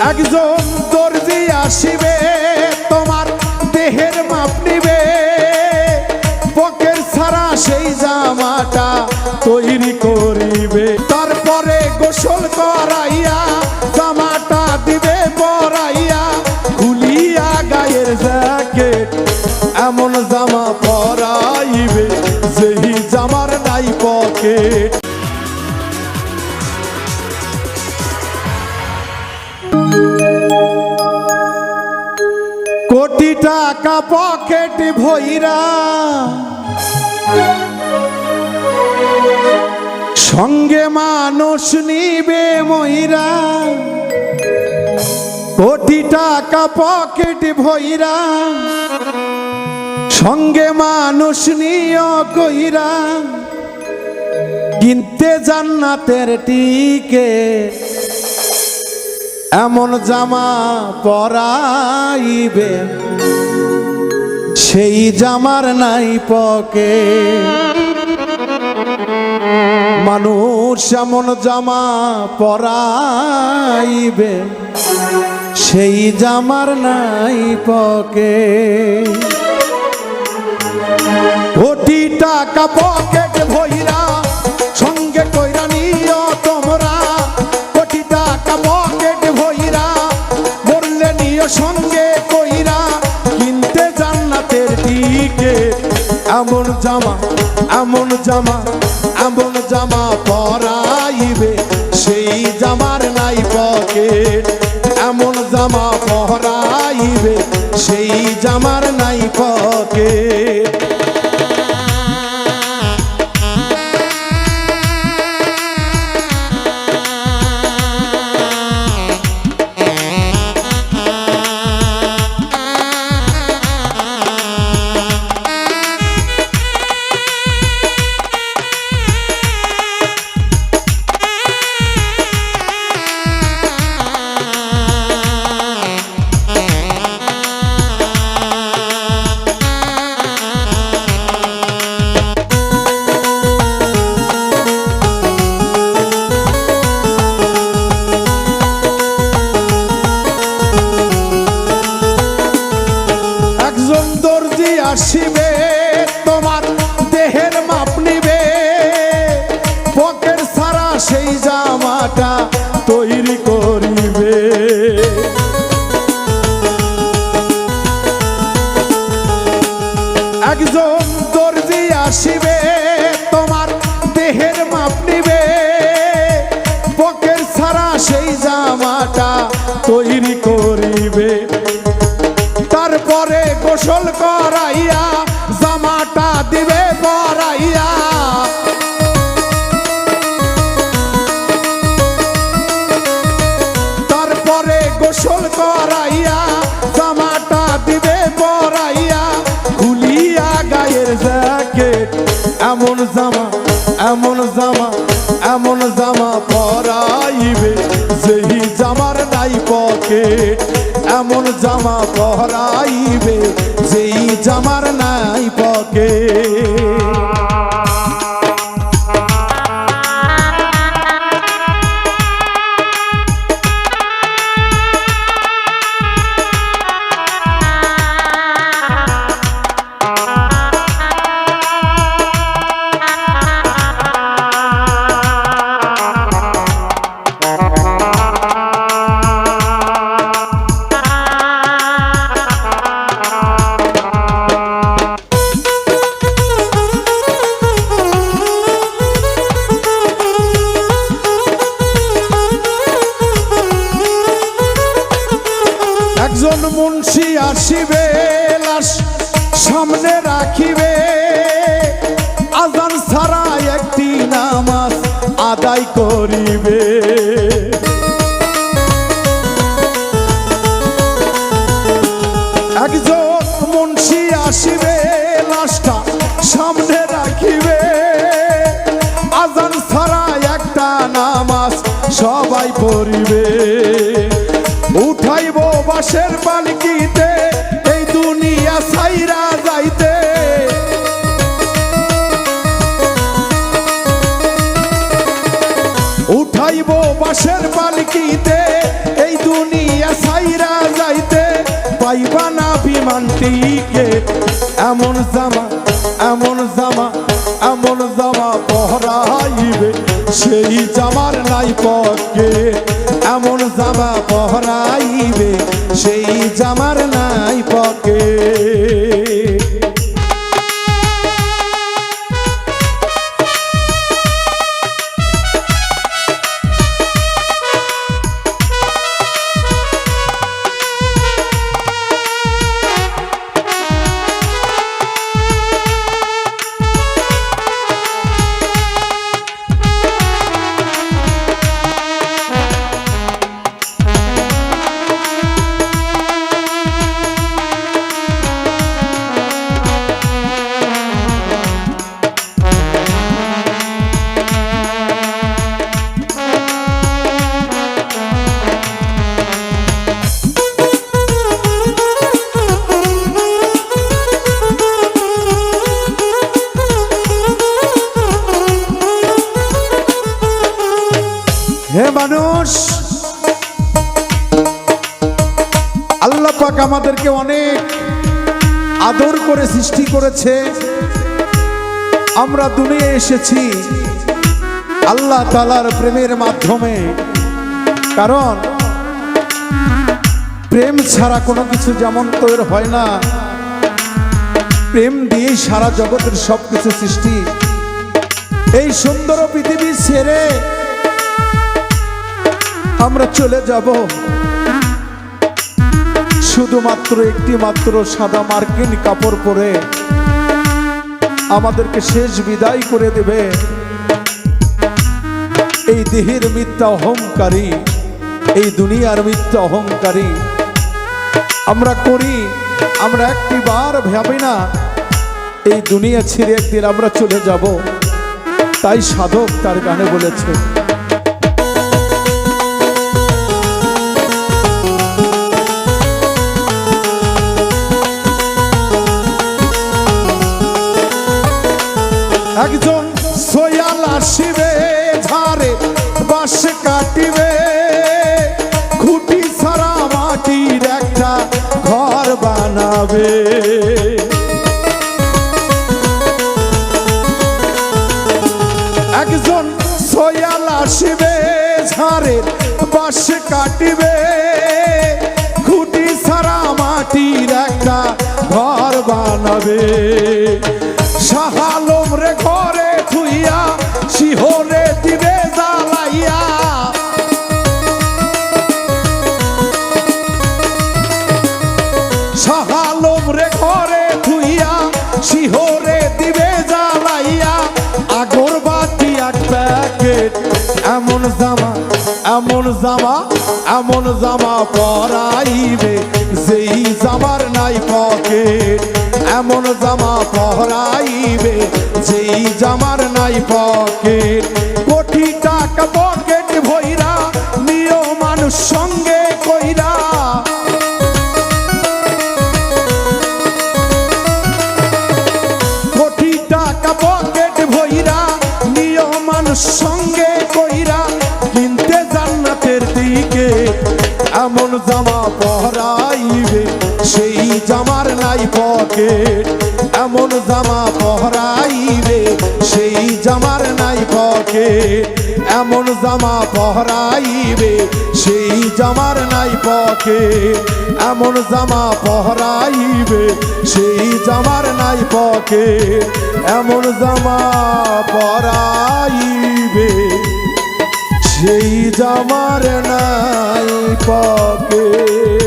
একজন দর্জি আসিবে, তোমার দেহের মাপ নিবে। পকের ছাড়া সেই জামাটা তৈরি করিবে। তারপরে গোসল করাইয়া জামাটা দিবে পরাইয়া, খুলিয়া গায়ের জ্যাকেট, এমন জামা টাকা পকেট ভৈরা সঙ্গে মানুষ নিবে মহিরা কোটি টাকা পকেট ভইরা। সঙ্গে মানুষ নিয় কইরা। কিনতে জান্নাতের টিকে। এমন জামা পরাইবে। সেই জামার নাই পকে। মানুষ এমন জামা পরাইবে, সেই জামার নাই পকে। কোটি টাকা পকেট ভইরা জামা এমন জামা এমন জামা পরাইবে। সেই জামার নাই পকেট এমন জামা পরাইবে। সেই জামার নাই পকেট। জামাটা এমন জামা এমন জামা এমন জামা পরাইবে। যেই জামার নাই পকেট, এমন জামা পরাইবে। যেই জামার নাই পকেট। আসিবে লাশ সামনে রাখিবে। আজান ছাড়া একটি নামাজ আদায় করিবে। একজন মুন্সি আসিবে, লাশটা সামনে রাখিবে। আজান ছাড়া একটা নামাজ সবাই পড়িবে। উঠাইব বাসের পালকিতে এই দুনিয়া সাইরা যাইতে। উঠাইব বাসের পালকিতে এই দুনিয়া সাইরা যাইতে। পাইবা না বিমান টিকেট এমন জামা এমন জামা এমন জামা পহরাইবে। সেই জামার নাই পকে এমন জামা পহরাইবে সেই জামার নাই পকে হে মানুষ, আল্লাহ পাক আমাদেরকে অনেক আদর করে সৃষ্টি করেছে। আমরা দুনিয়া এসেছি আল্লাহ তালার প্রেমের মাধ্যমে। কারণ প্রেম ছাড়া কোনো কিছু যেমন তৈরি হয় না, প্রেম দিয়েই সারা জগতের সব কিছু সৃষ্টি। এই সুন্দর পৃথিবী ছেড়ে আমরা চলে যাব। শুধুমাত্র একটি মাত্র সাদা মার্কিন কাপড় পরে আমাদেরকে শেষ বিদায় করে দেবে। এই দেহের মিথ্যা অহংকারী, এই দুনিয়ার মিথ্যা অহংকারী। আমরা করি, আমরা একটি বার ভাবি না, এই দুনিয়া ছেড়ে একদিন আমরা চলে যাব। তাই সাধক তার গানে বলেছে একজন সোয়াল আসিবে, ঝাড়ে বাস কাটিবে। খুঁটি ছাড়া মাটির একটা ঘর বানাবে। একজন সোয়াল আসিবে, ঝাড়ে বাস কাটিবে। খুঁটি ছাড়া মাটির একটা ঘর বানাবে। শাহালম রে ঘরে থুইয়া শিহরে দিবে জ্বালাইয়া। শাহালম রে ঘরে থুইয়া শিহরে দিবে জ্বালাইয়া। আগর বাতি এক প্যাকেট, এমন জামা এমন জামা এমন জামা পরাইবে, যেই জামার নাই পকেট। এমন জামা পরাইবে যেই জামার নাই পকেট। কোটি টাকা পকেট ভইরা নিয় মানুষ সঙ্গে কইরা। কোটি টাকা পকেট ভইরা নিয় মানুষ সঙ্গে কইরা, কিনতে জান্নাতের দিকে। এমন জামা পহরাইবে পকেট এমন জামা পহরাইবে, সেই জামার নাই পকেট। এমন জামা পহরাইবে, সেই জামার নাই পকেট। এমন জামা পহরাইবে, সেই জামার নাই পকেট। এমন জামা পরাইবে সেই জামার নাই পকেট।